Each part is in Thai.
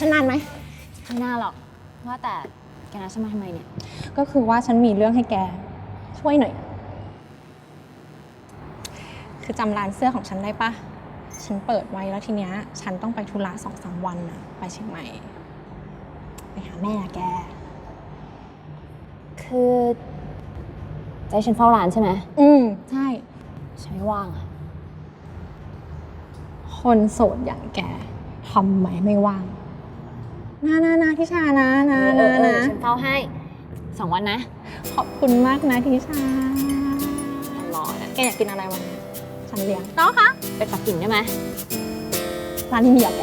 ฉันนานไหมไม่น่าหรอก ว่าแต่แกนัดฉันมาทำไมเนี่ย ก็คือว่าฉันมีเรื่องให้แก ช่วยหน่อย คือจำร้านเสื้อของฉันได้ปะฉันเปิดไว้แล้วทีเนี้ย ฉันต้องไปธุระสองสามวันนะไปเชียงใหม่ ไปหาแม่อะแก คือใจะให้ฉันเฝ้าร้านใช่ไหมอืมใช่ ฉันไม่ว่างอะคนโสดอย่างแกทำไมไม่ว่าง นะนะนะทิชานะนะเอนะอเออนะฉันเฝ้าให้สองวันนะขอบคุณมากนะทิชาฉันรอนะแกอยากกินอะไรวันนี้ฉันเลี้ยงน้องคะไปปักกิ่งได้ไหมร้านนี้มีเหรอแก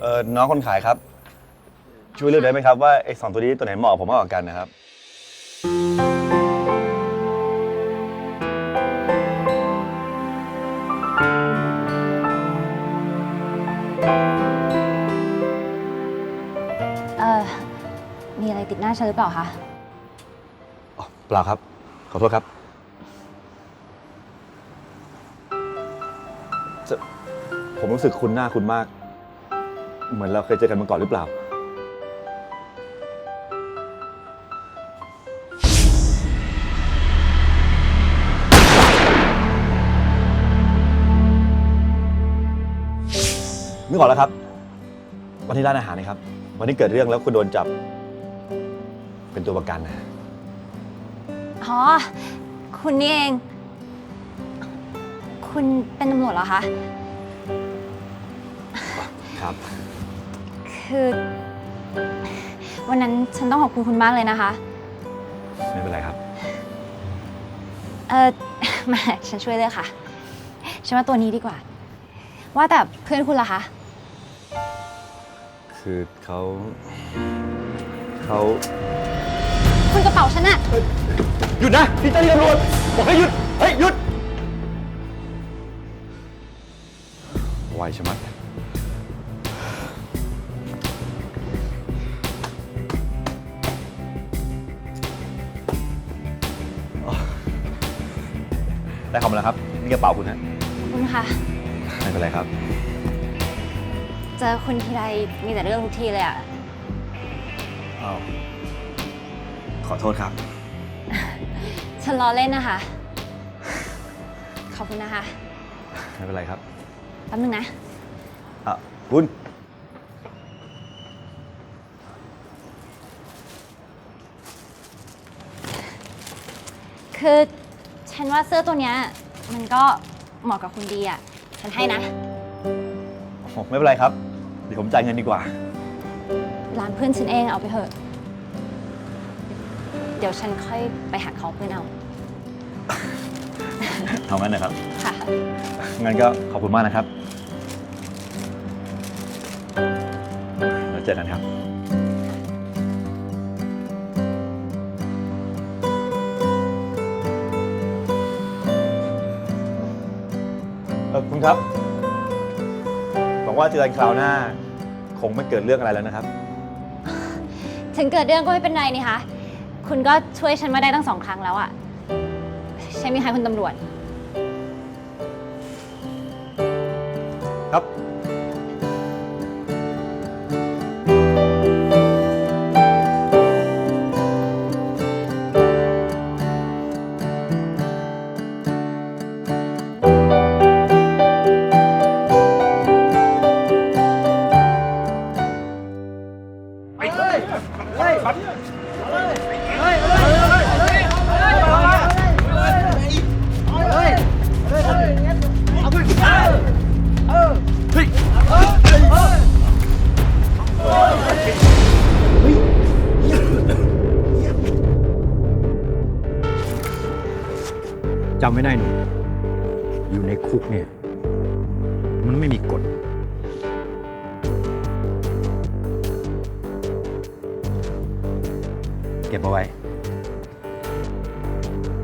เออน้องคนขายครับ ช่วยเลือกได้ไหมครับว่าไอ้สองตัวนี้ตัวไหนเหมาะกับผมมากกว่ากันนะครับ เออมีอะไรติดหน้าฉันหรือเปล่าคะ อ๋อเปล่าครับ ขอโทษครับจะผมรู้สึกคุ้นหน้าคุณมาก เหมือนเราเคยเจอกันมาก่อนหรือเปล่า กออกแล้วครับ วันที่ร้านอาหารนะครับ วันที่เกิดเรื่องแล้วคุณโดนจับ เป็นตัวประกันนะอ๋อ คุณนี่เอง คุณเป็นตำรวจเหรอคะ ครับ คือ วันนั้นฉันต้องขอบคุณคุณมากเลยนะคะ ไม่เป็นไรครับ เออแหม่ฉันช่วยเลยค่ะ ฉันว่าตัวนี้ดีกว่า ว่าแต่เพื่อนคุณล่ะคะ คือเขาเขาคุณกระเป๋าฉันอะหยุดนะพี่เจ้าหน้าที่ตำรวจบอกให้หยุด เฮ้ย หยุดไวใช่ไหมได้คำแล้วครับ นี่กระเป๋าคุณนะขอบคุณค่ะ ไม่เป็นไรครับ เจอคุณทีไรมีแต่เรื่องทุกทีเลยอะอ้าวขอโทษครับ ฉันล้อเล่นนะคะ ขอบคุณนะคะ ไม่เป็นไรครับแป๊บนึงนะ อะคุณ คือฉันว่าเสื้อตัวเนี้ยมันก็เหมาะกับคุณดีอะฉันให้นะโอ้โหไม่เป็นไรครับ เดี๋ยวผมจ่ายเงินดีกว่า ร้านเพื่อนฉันเองเอาไปเถอะ เดี๋ยวฉันค่อยไปหักเขาเพื่อนเอา เอางั้นนะครับ ค่ะ งั้นก็ขอบคุณมากนะครับแล้วเจอกันครับ เออคุณครับห วังว่าเจอกันคราวหน้า คงไม่เกิดเรื่องอะไรแล้วนะครับ ถึงเกิดเรื่องก็ไม่เป็นไรนี่คะ คุณก็ช่วยฉันมาได้ตั้งสองครั้งแล้วอะใช่ไหมคะคุณตำรวจ ครับ จำไม่ได้หนูอยู่ในคุกเนี่ย มันไม่มีกฎ เก็บเอาไว้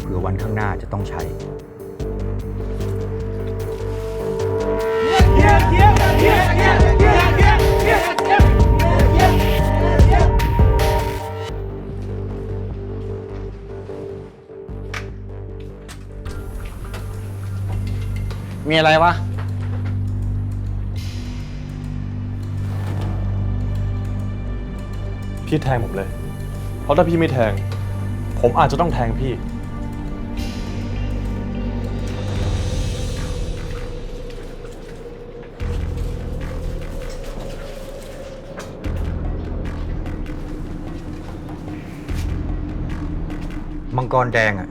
เผื่อวันข้างหน้าจะต้องใช้ มีอะไรวะ พี่แทงผมเลย เพราะถ้าพี่ไม่แทง ผมอาจจะต้องแทงพี่ มังกรแดงอะ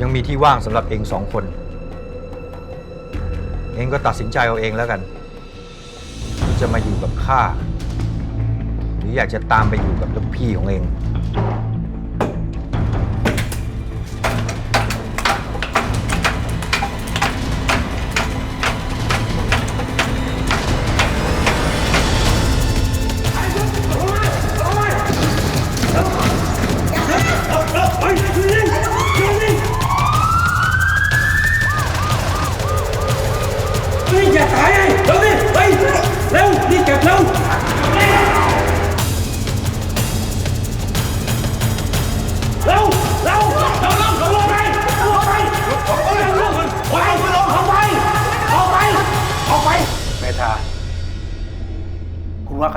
ยังมีที่ว่างสำหรับเองสองคน เองก็ตัดสินใจเอาเองแล้วกันจะมาอยู่กับข้าหรืออยากจะตามไปอยู่กับลูกพี่ของเอง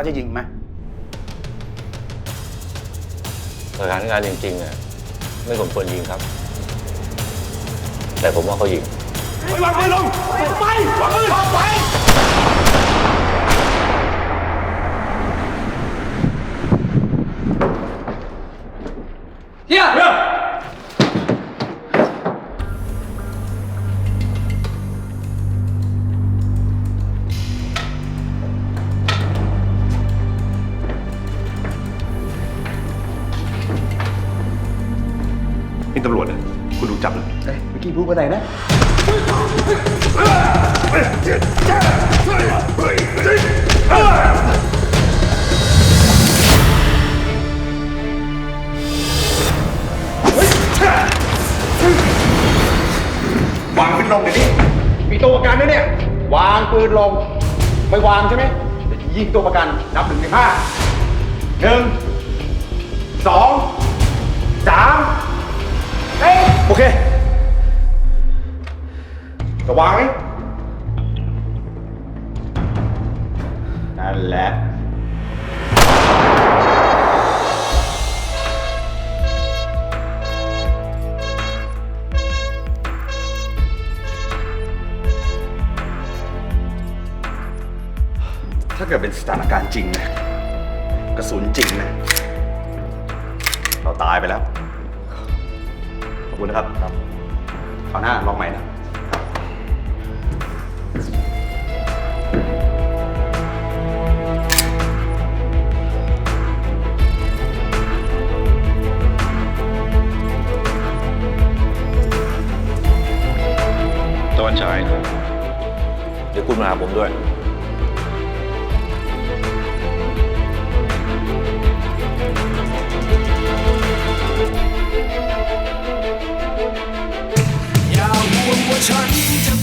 เขาจะยิงไหมสถานการณ์จริงๆเนี่ยไม่สมควรยิงครับ แต่ผมว่าเขายิงนี่ ตำรวจเนี่ยคุณดูจับเลยเอ้ยเมื่อกี้พูดว่าไหนนะ วางปืนลงเดี๋ยวนี้ มีตัวประกันด้วยเนี่ย วางปืนลง ไม่วางใช่ไหมเดี๋ยวจะยิงตัวประกัน นับหนึ่งถึงห้าหนึ่งสองสาม เฮ้ยโอเคจะวางไหมนั่นแหละ ถ้าเกิดเป็นสถานการณ์จริงนะ กระสุนจริงนะ เราตายไปแล้ว คุณนะครับครับคราวหน้าลองใหม่นะตะวันฉายเดี๋ยวคุณมาหาผมด้วย Chinese.